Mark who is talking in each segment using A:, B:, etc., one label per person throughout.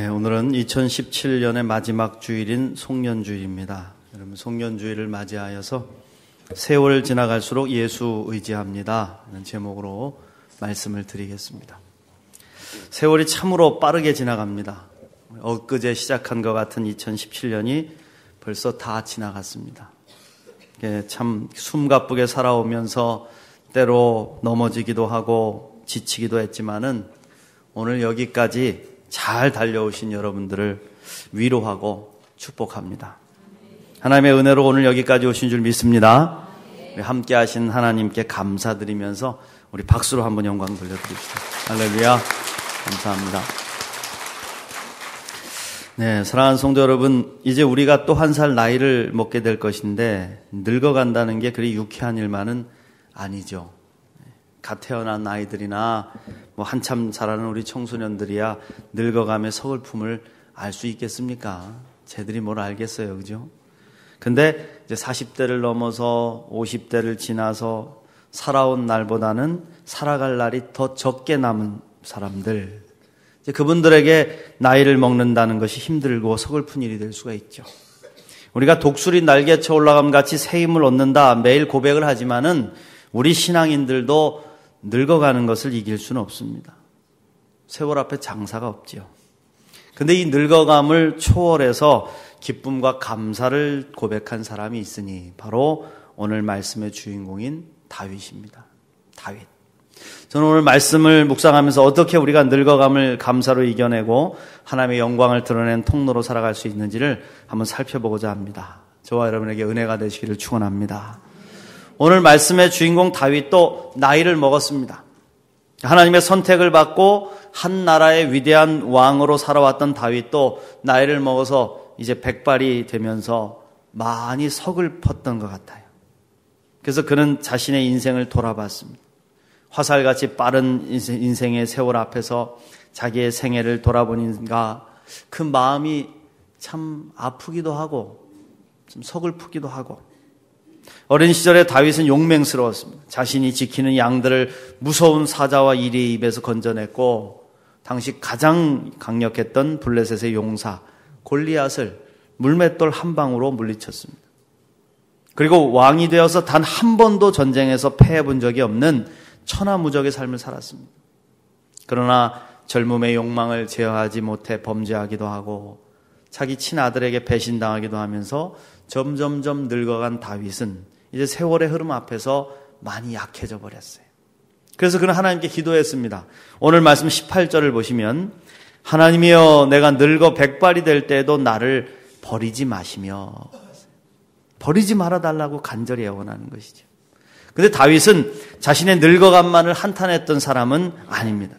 A: 네, 오늘은 2017년의 마지막 주일인 송년주일입니다. 여러분, 송년주일을 맞이하여서 세월 지나갈수록 예수 의지합니다. 라는 제목으로 말씀을 드리겠습니다. 세월이 참으로 빠르게 지나갑니다. 엊그제 시작한 것 같은 2017년이 벌써 다 지나갔습니다. 참 숨가쁘게 살아오면서 때로 넘어지기도 하고 지치기도 했지만은 오늘 여기까지 잘 달려오신 여러분들을 위로하고 축복합니다. 하나님의 은혜로 오늘 여기까지 오신 줄 믿습니다. 함께 하신 하나님께 감사드리면서 우리 박수로 한번 영광 돌려드립시다. 할렐루야. 감사합니다. 네, 사랑하는 성도 여러분, 이제 우리가 또 한 살 나이를 먹게 될 것인데, 늙어간다는 게 그리 유쾌한 일만은 아니죠. 갓 태어난 아이들이나 뭐 한참 자라는 우리 청소년들이야 늙어감의 서글픔을 알 수 있겠습니까? 쟤들이 뭘 알겠어요, 그죠? 근데 이제 40대를 넘어서 50대를 지나서 살아온 날보다는 살아갈 날이 더 적게 남은 사람들. 이제 그분들에게 나이를 먹는다는 것이 힘들고 서글픈 일이 될 수가 있죠. 우리가 독수리 날개쳐 올라감 같이 새 힘을 얻는다 매일 고백을 하지만은 우리 신앙인들도 늙어가는 것을 이길 수는 없습니다. 세월 앞에 장사가 없지요. 근데 이 늙어감을 초월해서 기쁨과 감사를 고백한 사람이 있으니 바로 오늘 말씀의 주인공인 다윗입니다. 다윗. 저는 오늘 말씀을 묵상하면서 어떻게 우리가 늙어감을 감사로 이겨내고 하나님의 영광을 드러낸 통로로 살아갈 수 있는지를 한번 살펴보고자 합니다. 저와 여러분에게 은혜가 되시기를 축원합니다. 오늘 말씀의 주인공 다윗도 나이를 먹었습니다. 하나님의 선택을 받고 한 나라의 위대한 왕으로 살아왔던 다윗도 나이를 먹어서 이제 백발이 되면서 많이 서글펐던 것 같아요. 그래서 그는 자신의 인생을 돌아봤습니다. 화살같이 빠른 인생의 세월 앞에서 자기의 생애를 돌아보니까 그 마음이 참 아프기도 하고 좀 서글프기도 하고 어린 시절에 다윗은 용맹스러웠습니다. 자신이 지키는 양들을 무서운 사자와 이리의 입에서 건져냈고 당시 가장 강력했던 블레셋의 용사 골리앗을 물맷돌 한 방으로 물리쳤습니다. 그리고 왕이 되어서 단 한 번도 전쟁에서 패해 본 적이 없는 천하무적의 삶을 살았습니다. 그러나 젊음의 욕망을 제어하지 못해 범죄하기도 하고 자기 친아들에게 배신당하기도 하면서 점점점 늙어간 다윗은 이제 세월의 흐름 앞에서 많이 약해져 버렸어요. 그래서 그는 하나님께 기도했습니다. 오늘 말씀 18절을 보시면 하나님이여 내가 늙어 백발이 될 때에도 나를 버리지 마시며 버리지 말아 달라고 간절히 애원하는 것이죠. 근데 다윗은 자신의 늙어간만을 한탄했던 사람은 아닙니다.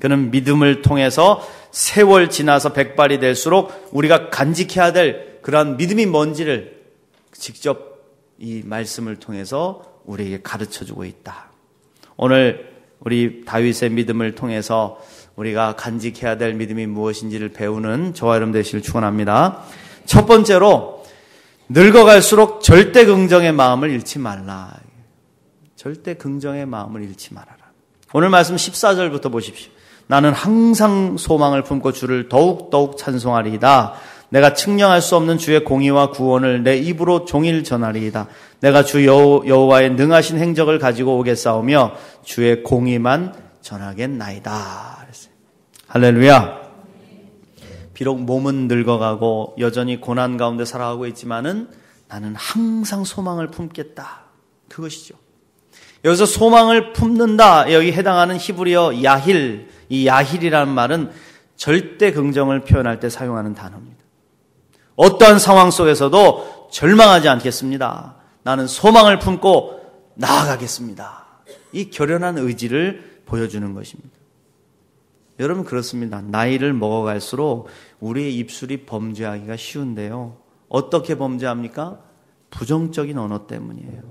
A: 그는 믿음을 통해서 세월 지나서 백발이 될수록 우리가 간직해야 될 그러한 믿음이 뭔지를 직접 이 말씀을 통해서 우리에게 가르쳐 주고 있다. 오늘 우리 다윗의 믿음을 통해서 우리가 간직해야 될 믿음이 무엇인지를 배우는 저와 여러분 되시길 축원합니다. 첫 번째로 늙어갈수록 절대 긍정의 마음을 잃지 말라. 절대 긍정의 마음을 잃지 말아라. 오늘 말씀 14절부터 보십시오. 나는 항상 소망을 품고 주를 더욱더욱 찬송하리이다. 내가 측량할 수 없는 주의 공의와 구원을 내 입으로 종일 전하리이다. 내가 주 여호와의 능하신 행적을 가지고 오겠사오며 주의 공의만 전하겠나이다. 할렐루야. 비록 몸은 늙어가고 여전히 고난 가운데 살아가고 있지만은 나는 항상 소망을 품겠다. 그것이죠. 여기서 소망을 품는다. 여기 해당하는 히브리어 야힐. 이 야힐이라는 말은 절대 긍정을 표현할 때 사용하는 단어입니다. 어떠한 상황 속에서도 절망하지 않겠습니다. 나는 소망을 품고 나아가겠습니다. 이 결연한 의지를 보여주는 것입니다. 여러분 그렇습니다. 나이를 먹어갈수록 우리의 입술이 범죄하기가 쉬운데요. 어떻게 범죄합니까? 부정적인 언어 때문이에요.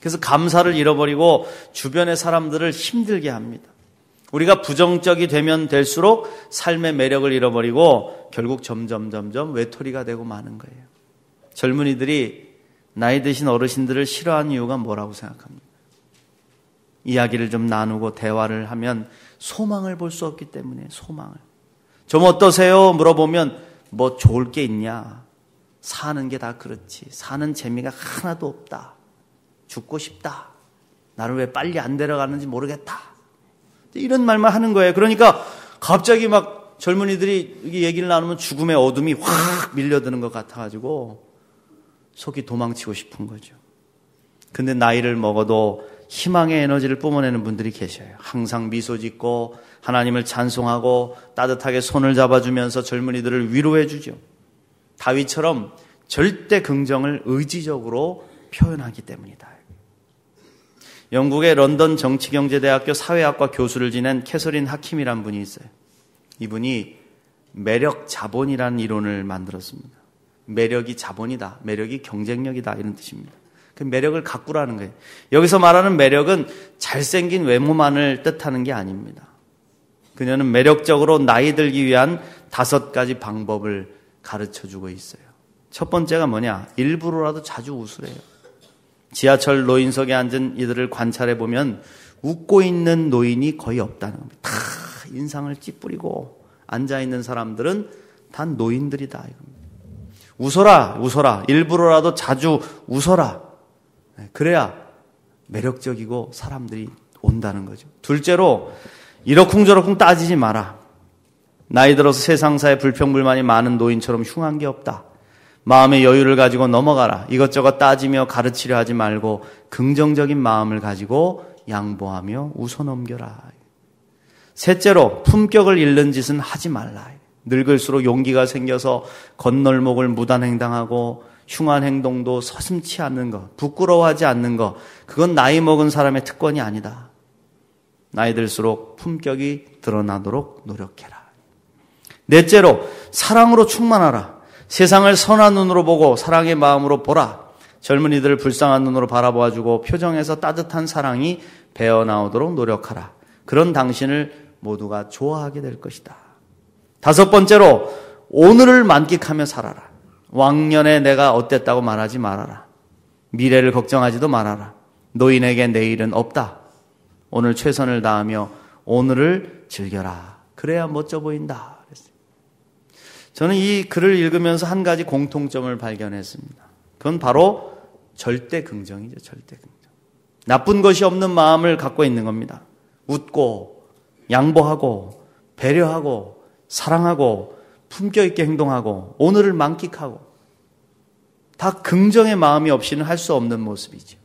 A: 그래서 감사를 잃어버리고 주변의 사람들을 힘들게 합니다. 우리가 부정적이 되면 될수록 삶의 매력을 잃어버리고 결국 점점 점점 외톨이가 되고 마는 거예요. 젊은이들이 나이 드신 어르신들을 싫어하는 이유가 뭐라고 생각합니까? 이야기를 좀 나누고 대화를 하면 소망을 볼 수 없기 때문에 소망을. 좀 어떠세요? 물어보면 뭐 좋을 게 있냐? 사는 게 다 그렇지. 사는 재미가 하나도 없다. 죽고 싶다. 나를 왜 빨리 안 데려가는지 모르겠다. 이런 말만 하는 거예요. 그러니까 갑자기 막 젊은이들이 얘기를 나누면 죽음의 어둠이 확 밀려드는 것 같아가지고 속이 도망치고 싶은 거죠. 근데 나이를 먹어도 희망의 에너지를 뿜어내는 분들이 계셔요. 항상 미소 짓고 하나님을 찬송하고 따뜻하게 손을 잡아주면서 젊은이들을 위로해 주죠. 다윗처럼 절대 긍정을 의지적으로 표현하기 때문이다. 영국의 런던 정치경제대학교 사회학과 교수를 지낸 캐서린 하킴이란 분이 있어요. 이분이 매력 자본이라는 이론을 만들었습니다. 매력이 자본이다. 매력이 경쟁력이다. 이런 뜻입니다. 그 매력을 가꾸라는 거예요. 여기서 말하는 매력은 잘생긴 외모만을 뜻하는 게 아닙니다. 그녀는 매력적으로 나이 들기 위한 다섯 가지 방법을 가르쳐 주고 있어요. 첫 번째가 뭐냐? 일부러라도 자주 웃으래요. 지하철 노인석에 앉은 이들을 관찰해 보면 웃고 있는 노인이 거의 없다는 겁니다. 다 인상을 찌푸리고 앉아 있는 사람들은 다 노인들이다. 웃어라, 웃어라. 일부러라도 자주 웃어라. 네, 그래야 매력적이고 사람들이 온다는 거죠. 둘째로 이러쿵저러쿵 따지지 마라. 나이 들어서 세상사에 불평불만이 많은 노인처럼 흉한 게 없다. 마음의 여유를 가지고 넘어가라. 이것저것 따지며 가르치려 하지 말고 긍정적인 마음을 가지고 양보하며 웃어 넘겨라. 셋째로 품격을 잃는 짓은 하지 말라. 늙을수록 용기가 생겨서 건널목을 무단횡당하고 흉한 행동도 서슴치 않는 것, 부끄러워하지 않는 것, 그건 나이 먹은 사람의 특권이 아니다. 나이 들수록 품격이 드러나도록 노력해라. 넷째로 사랑으로 충만하라. 세상을 선한 눈으로 보고 사랑의 마음으로 보라. 젊은이들을 불쌍한 눈으로 바라보아 주고 표정에서 따뜻한 사랑이 배어 나오도록 노력하라. 그런 당신을 모두가 좋아하게 될 것이다. 다섯 번째로 오늘을 만끽하며 살아라. 왕년에 내가 어땠다고 말하지 말아라. 미래를 걱정하지도 말아라. 노인에게 내일은 없다. 오늘 최선을 다하며 오늘을 즐겨라. 그래야 멋져 보인다. 저는 이 글을 읽으면서 한 가지 공통점을 발견했습니다. 그건 바로 절대 긍정이죠. 절대 긍정. 나쁜 것이 없는 마음을 갖고 있는 겁니다. 웃고 양보하고 배려하고 사랑하고 품격 있게 행동하고 오늘을 만끽하고 다 긍정의 마음이 없이는 할 수 없는 모습이죠.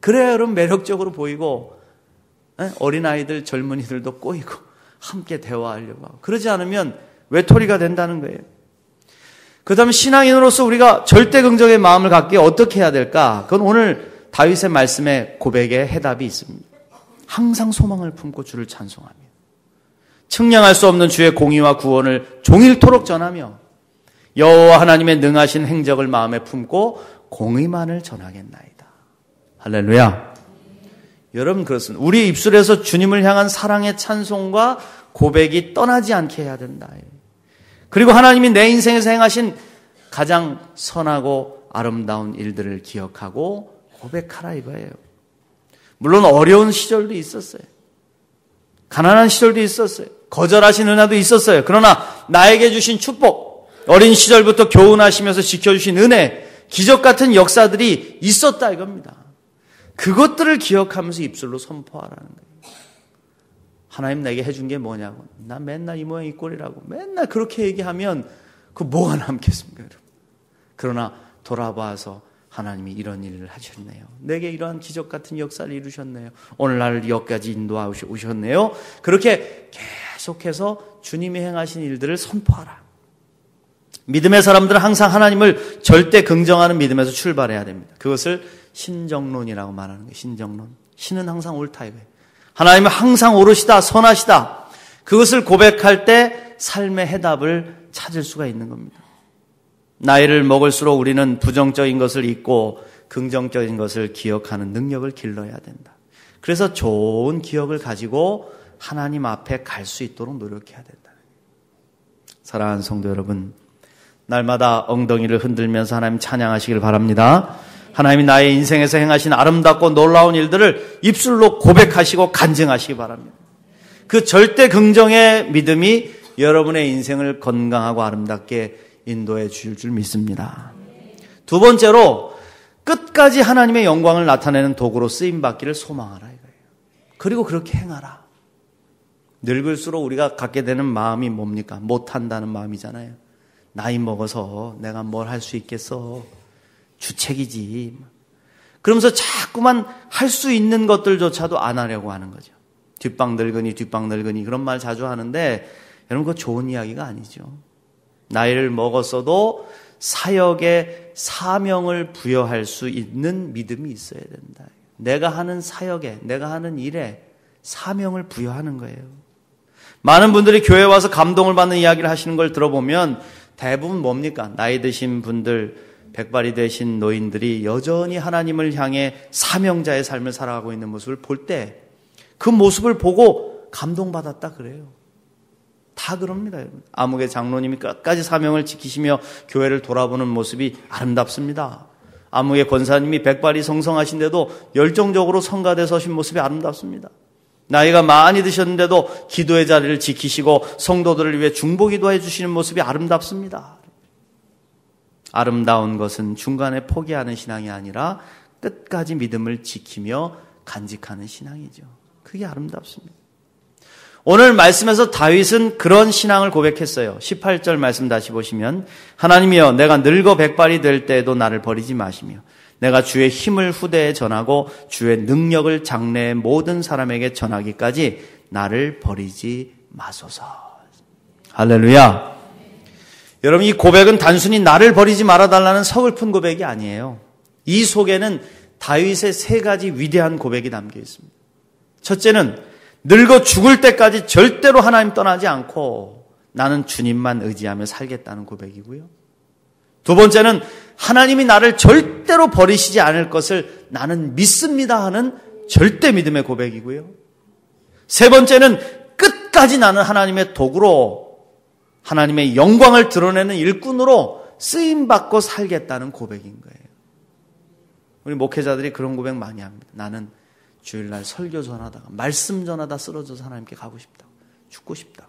A: 그래야 여러분 매력적으로 보이고 어린아이들, 젊은이들도 꼬이고 함께 대화하려고 하고. 그러지 않으면 외톨이가 된다는 거예요. 그 다음에 신앙인으로서 우리가 절대 긍정의 마음을 갖기에 어떻게 해야 될까? 그건 오늘 다윗의 말씀에 고백에 해답이 있습니다. 항상 소망을 품고 주를 찬송하며 측량할 수 없는 주의 공의와 구원을 종일토록 전하며 여호와 하나님의 능하신 행적을 마음에 품고 공의만을 전하겠나이다. 할렐루야. 여러분 그렇습니다. 우리 입술에서 주님을 향한 사랑의 찬송과 고백이 떠나지 않게 해야 된다. 그리고 하나님이 내 인생에서 행하신 가장 선하고 아름다운 일들을 기억하고 고백하라 이거예요. 물론 어려운 시절도 있었어요. 가난한 시절도 있었어요. 거절하신 은혜도 있었어요. 그러나 나에게 주신 축복, 어린 시절부터 교훈하시면서 지켜주신 은혜, 기적 같은 역사들이 있었다 이겁니다. 그것들을 기억하면서 입술로 선포하라는 거예요. 하나님 내게 해준 게 뭐냐고. 나 맨날 이 모양 이 꼴이라고. 맨날 그렇게 얘기하면 그 뭐가 남겠습니까, 여러분? 그러나 돌아봐서 하나님이 이런 일을 하셨네요. 내게 이러한 기적 같은 역사를 이루셨네요. 오늘 나를 여기까지 인도하셨네요. 그렇게 계속해서 주님이 행하신 일들을 선포하라. 믿음의 사람들은 항상 하나님을 절대 긍정하는 믿음에서 출발해야 됩니다. 그것을 신정론이라고 말하는 거예요. 신정론. 신은 항상 옳다 이거예요. 하나님은 항상 오르시다, 선하시다. 그것을 고백할 때 삶의 해답을 찾을 수가 있는 겁니다. 나이를 먹을수록 우리는 부정적인 것을 잊고 긍정적인 것을 기억하는 능력을 길러야 된다. 그래서 좋은 기억을 가지고 하나님 앞에 갈 수 있도록 노력해야 된다. 사랑하는 성도 여러분, 날마다 엉덩이를 흔들면서 하나님 찬양하시길 바랍니다. 하나님이 나의 인생에서 행하신 아름답고 놀라운 일들을 입술로 고백하시고 간증하시기 바랍니다. 그 절대 긍정의 믿음이 여러분의 인생을 건강하고 아름답게 인도해 주실 줄 믿습니다. 두 번째로 끝까지 하나님의 영광을 나타내는 도구로 쓰임 받기를 소망하라 이거예요. 그리고 그렇게 행하라. 늙을수록 우리가 갖게 되는 마음이 뭡니까? 못한다는 마음이잖아요. 나이 먹어서 내가 뭘 할 수 있겠어. 주책이지. 그러면서 자꾸만 할 수 있는 것들조차도 안 하려고 하는 거죠. 뒷방 늙으니 뒷방 늙으니 그런 말 자주 하는데 여러분 그거 좋은 이야기가 아니죠. 나이를 먹었어도 사역에 사명을 부여할 수 있는 믿음이 있어야 된다. 내가 하는 사역에, 내가 하는 일에 사명을 부여하는 거예요. 많은 분들이 교회 와서 감동을 받는 이야기를 하시는 걸 들어보면 대부분 뭡니까? 나이 드신 분들, 백발이 되신 노인들이 여전히 하나님을 향해 사명자의 삶을 살아가고 있는 모습을 볼 때 그 모습을 보고 감동받았다 그래요. 다 그럽니다, 여러분. 암흑의 장로님이 끝까지 사명을 지키시며 교회를 돌아보는 모습이 아름답습니다. 암흑의 권사님이 백발이 성성하신데도 열정적으로 성가대 서신 모습이 아름답습니다. 나이가 많이 드셨는데도 기도의 자리를 지키시고 성도들을 위해 중보 기도 해 주시는 모습이 아름답습니다. 아름다운 것은 중간에 포기하는 신앙이 아니라 끝까지 믿음을 지키며 간직하는 신앙이죠. 그게 아름답습니다. 오늘 말씀에서 다윗은 그런 신앙을 고백했어요. 18절 말씀 다시 보시면 하나님이여 내가 늙어 백발이 될 때에도 나를 버리지 마시며 내가 주의 힘을 후대에 전하고 주의 능력을 장래의 모든 사람에게 전하기까지 나를 버리지 마소서. 할렐루야. 여러분 이 고백은 단순히 나를 버리지 말아 달라는 서글픈 고백이 아니에요. 이 속에는 다윗의 세 가지 위대한 고백이 담겨 있습니다. 첫째는 늙어 죽을 때까지 절대로 하나님 떠나지 않고 나는 주님만 의지하며 살겠다는 고백이고요. 두 번째는 하나님이 나를 절대로 버리시지 않을 것을 나는 믿습니다 하는 절대 믿음의 고백이고요. 세 번째는 끝까지 나는 하나님의 도구로 하나님의 영광을 드러내는 일꾼으로 쓰임 받고 살겠다는 고백인 거예요. 우리 목회자들이 그런 고백 많이 합니다. 나는 주일날 설교 전하다가 말씀 전하다 쓰러져서 하나님께 가고 싶다. 죽고 싶다.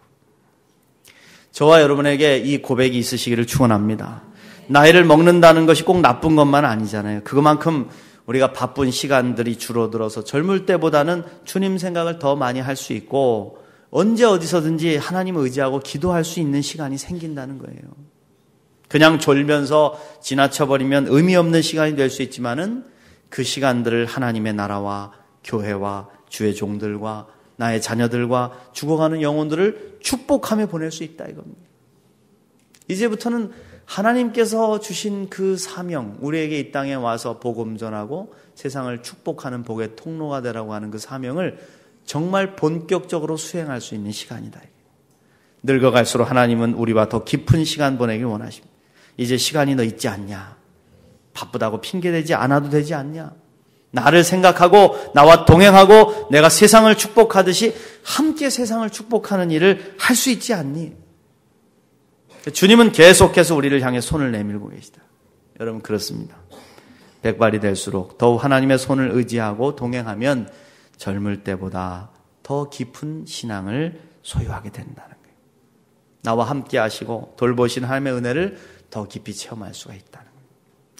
A: 저와 여러분에게 이 고백이 있으시기를 축원합니다. 나이를 먹는다는 것이 꼭 나쁜 것만 아니잖아요. 그것만큼 우리가 바쁜 시간들이 줄어들어서 젊을 때보다는 주님 생각을 더 많이 할 수 있고 언제 어디서든지 하나님을 의지하고 기도할 수 있는 시간이 생긴다는 거예요. 그냥 졸면서 지나쳐버리면 의미 없는 시간이 될 수 있지만은 그 시간들을 하나님의 나라와 교회와 주의 종들과 나의 자녀들과 죽어가는 영혼들을 축복하며 보낼 수 있다 이겁니다. 이제부터는 하나님께서 주신 그 사명, 우리에게 이 땅에 와서 복음 전하고 세상을 축복하는 복의 통로가 되라고 하는 그 사명을 정말 본격적으로 수행할 수 있는 시간이다. 늙어갈수록 하나님은 우리와 더 깊은 시간 보내길 원하십니다. 이제 시간이 너 있지 않냐? 바쁘다고 핑계대지 않아도 되지 않냐? 나를 생각하고 나와 동행하고 내가 세상을 축복하듯이 함께 세상을 축복하는 일을 할 수 있지 않니? 주님은 계속해서 우리를 향해 손을 내밀고 계시다. 여러분 그렇습니다. 백발이 될수록 더욱 하나님의 손을 의지하고 동행하면 젊을 때보다 더 깊은 신앙을 소유하게 된다는 거예요. 나와 함께 하시고 돌보신 하나님의 은혜를 더 깊이 체험할 수가 있다.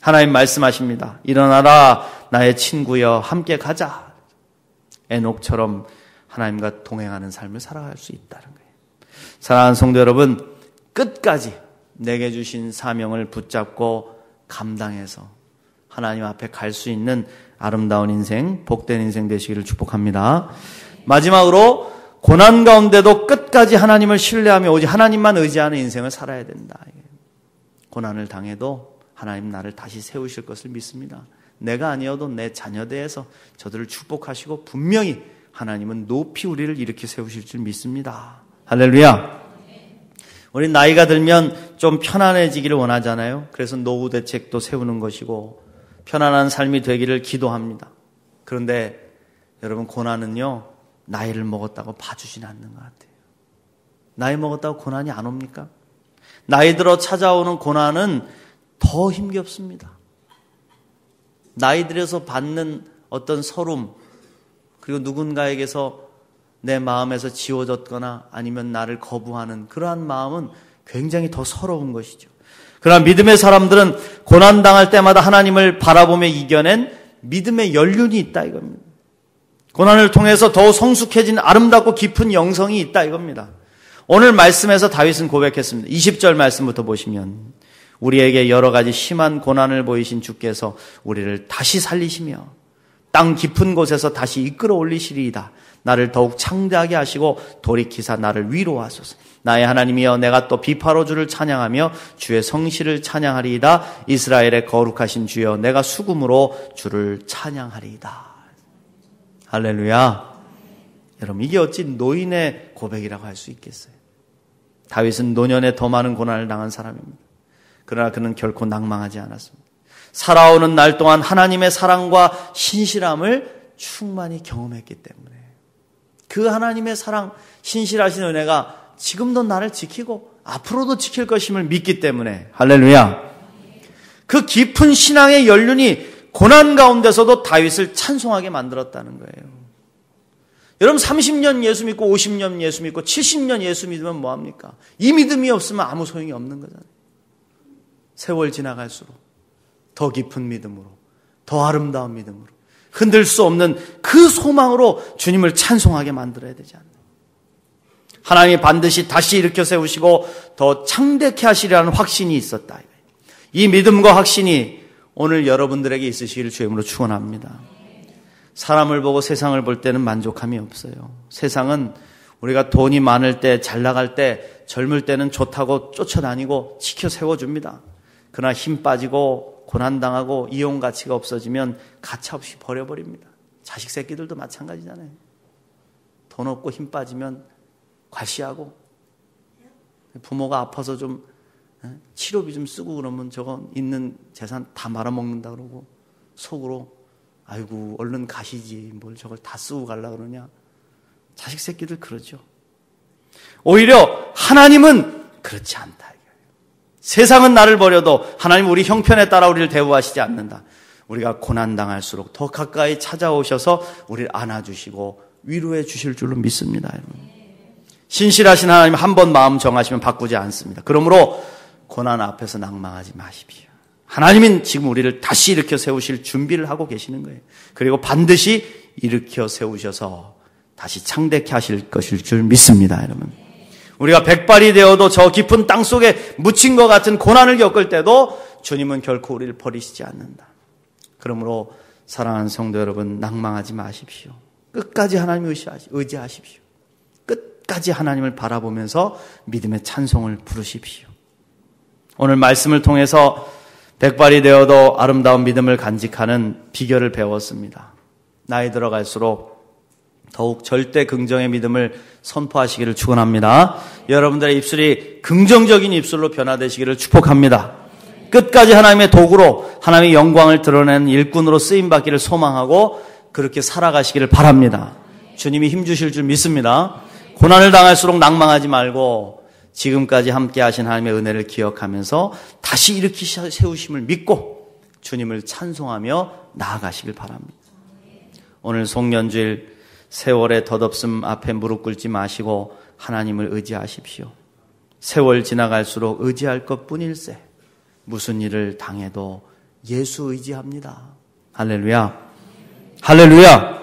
A: 하나님 말씀하십니다. 일어나라 나의 친구여 함께 가자. 에녹처럼 하나님과 동행하는 삶을 살아갈 수 있다는 거예요. 사랑하는 성도 여러분, 끝까지 내게 주신 사명을 붙잡고 감당해서 하나님 앞에 갈 수 있는 아름다운 인생, 복된 인생 되시기를 축복합니다. 마지막으로 고난 가운데도 끝까지 하나님을 신뢰하며 오직 하나님만 의지하는 인생을 살아야 된다. 고난을 당해도 하나님 나를 다시 세우실 것을 믿습니다. 내가 아니어도 내 자녀 대해서 저들을 축복하시고 분명히 하나님은 높이 우리를 이렇게 세우실 줄 믿습니다. 할렐루야. 우리 나이가 들면 좀 편안해지기를 원하잖아요. 그래서 노후 대책도 세우는 것이고 편안한 삶이 되기를 기도합니다. 그런데 여러분 고난은요 나이를 먹었다고 봐주진 않는 것 같아요. 나이 먹었다고 고난이 안 옵니까? 나이 들어 찾아오는 고난은 더 힘겹습니다. 나이 들어서 받는 어떤 서름, 그리고 누군가에게서 내 마음에서 지워졌거나 아니면 나를 거부하는 그러한 마음은 굉장히 더 서러운 것이죠. 그러나 믿음의 사람들은 고난당할 때마다 하나님을 바라보며 이겨낸 믿음의 연륜이 있다 이겁니다. 고난을 통해서 더욱 성숙해진 아름답고 깊은 영성이 있다 이겁니다. 오늘 말씀에서 다윗은 고백했습니다. 20절 말씀부터 보시면 우리에게 여러 가지 심한 고난을 보이신 주께서 우리를 다시 살리시며 땅 깊은 곳에서 다시 이끌어 올리시리이다. 나를 더욱 창대하게 하시고 돌이키사 나를 위로하소서. 나의 하나님이여 내가 또 비파로 주를 찬양하며 주의 성실을 찬양하리이다. 이스라엘의 거룩하신 주여 내가 수금으로 주를 찬양하리이다. 할렐루야. 여러분 이게 어찌 노인의 고백이라고 할 수 있겠어요? 다윗은 노년에 더 많은 고난을 당한 사람입니다. 그러나 그는 결코 낭망하지 않았습니다. 살아오는 날 동안 하나님의 사랑과 신실함을 충만히 경험했기 때문에 그 하나님의 사랑, 신실하신 은혜가 지금도 나를 지키고 앞으로도 지킬 것임을 믿기 때문에 할렐루야. 그 깊은 신앙의 연륜이 고난 가운데서도 다윗을 찬송하게 만들었다는 거예요. 여러분 30년 예수 믿고 50년 예수 믿고 70년 예수 믿으면 뭐 합니까? 이 믿음이 없으면 아무 소용이 없는 거잖아요. 세월 지나갈수록 더 깊은 믿음으로 더 아름다운 믿음으로 흔들 수 없는 그 소망으로 주님을 찬송하게 만들어야 되지 않나. 하나님이 반드시 다시 일으켜 세우시고 더 창대케 하시리라는 확신이 있었다. 이 믿음과 확신이 오늘 여러분들에게 있으시기를 주임으로 축원합니다. 사람을 보고 세상을 볼 때는 만족함이 없어요. 세상은 우리가 돈이 많을 때, 잘 나갈 때, 젊을 때는 좋다고 쫓아다니고 지켜 세워줍니다. 그러나 힘 빠지고 고난당하고 이용 가치가 없어지면 가차 없이 버려버립니다. 자식 새끼들도 마찬가지잖아요. 돈 없고 힘 빠지면 과시하고 부모가 아파서 좀 치료비 좀 쓰고 그러면 저거 있는 재산 다 말아먹는다 그러고 속으로 아이고 얼른 가시지 뭘 저걸 다 쓰고 갈라 그러냐 자식 새끼들 그러죠 오히려 하나님은 그렇지 않다 세상은 나를 버려도 하나님 우리 형편에 따라 우리를 대우하시지 않는다 우리가 고난당할수록 더 가까이 찾아오셔서 우리를 안아주시고 위로해 주실 줄로 믿습니다 여러분. 신실하신 하나님 한 번 마음 정하시면 바꾸지 않습니다 그러므로 고난 앞에서 낭망하지 마십시오 하나님은 지금 우리를 다시 일으켜 세우실 준비를 하고 계시는 거예요. 그리고 반드시 일으켜 세우셔서 다시 창대케 하실 것일 줄 믿습니다, 여러분. 우리가 백발이 되어도 저 깊은 땅 속에 묻힌 것 같은 고난을 겪을 때도 주님은 결코 우리를 버리시지 않는다. 그러므로 사랑하는 성도 여러분, 낭망하지 마십시오. 끝까지 하나님 의지하십시오. 끝까지 하나님을 바라보면서 믿음의 찬송을 부르십시오. 오늘 말씀을 통해서 백발이 되어도 아름다운 믿음을 간직하는 비결을 배웠습니다. 나이 들어갈수록 더욱 절대 긍정의 믿음을 선포하시기를 축원합니다. 여러분들의 입술이 긍정적인 입술로 변화되시기를 축복합니다. 끝까지 하나님의 도구로 하나님의 영광을 드러내는 일꾼으로 쓰임 받기를 소망하고 그렇게 살아가시기를 바랍니다. 주님이 힘 주실 줄 믿습니다. 고난을 당할수록 낭망하지 말고 지금까지 함께 하신 하나님의 은혜를 기억하면서 다시 일으키 세우심을 믿고 주님을 찬송하며 나아가시길 바랍니다. 오늘 송년주일 세월의 덧없음 앞에 무릎 꿇지 마시고 하나님을 의지하십시오. 세월 지나갈수록 의지할 것 뿐일세. 무슨 일을 당해도 예수 의지합니다. 할렐루야. 할렐루야.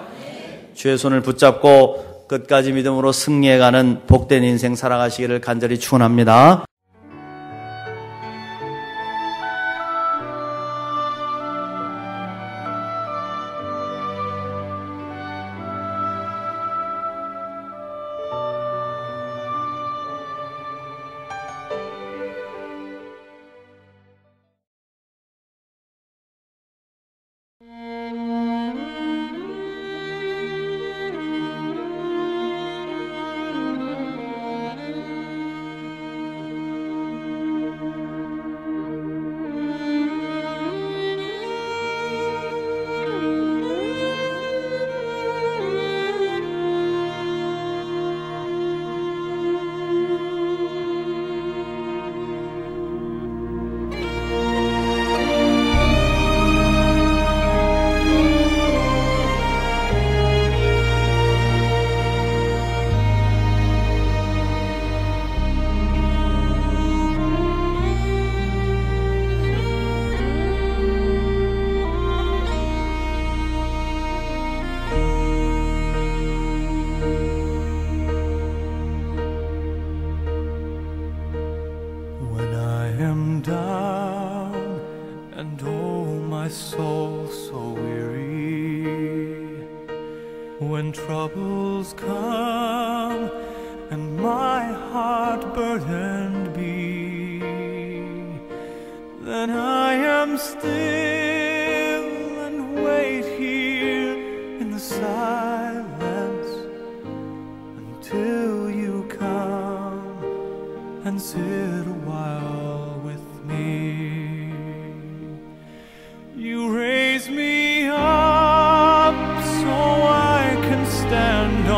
A: 주의 손을 붙잡고 끝까지 믿음으로 승리해가는 복된 인생 살아가시기를 간절히 축원합니다.
B: Mm-hmm.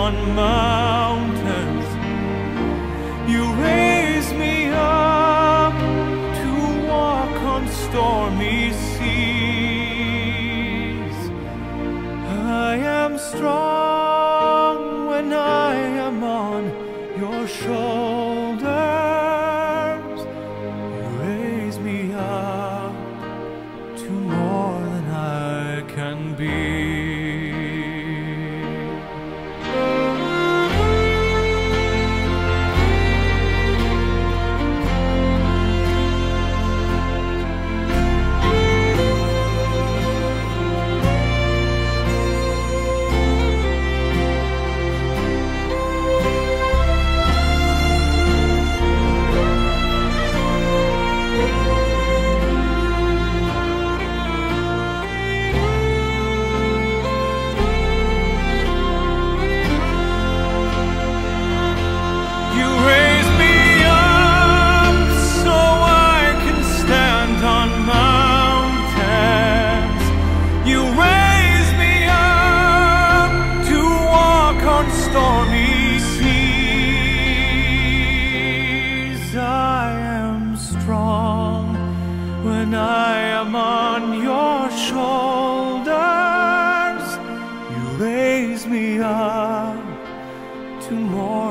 B: on
C: my tomorrow.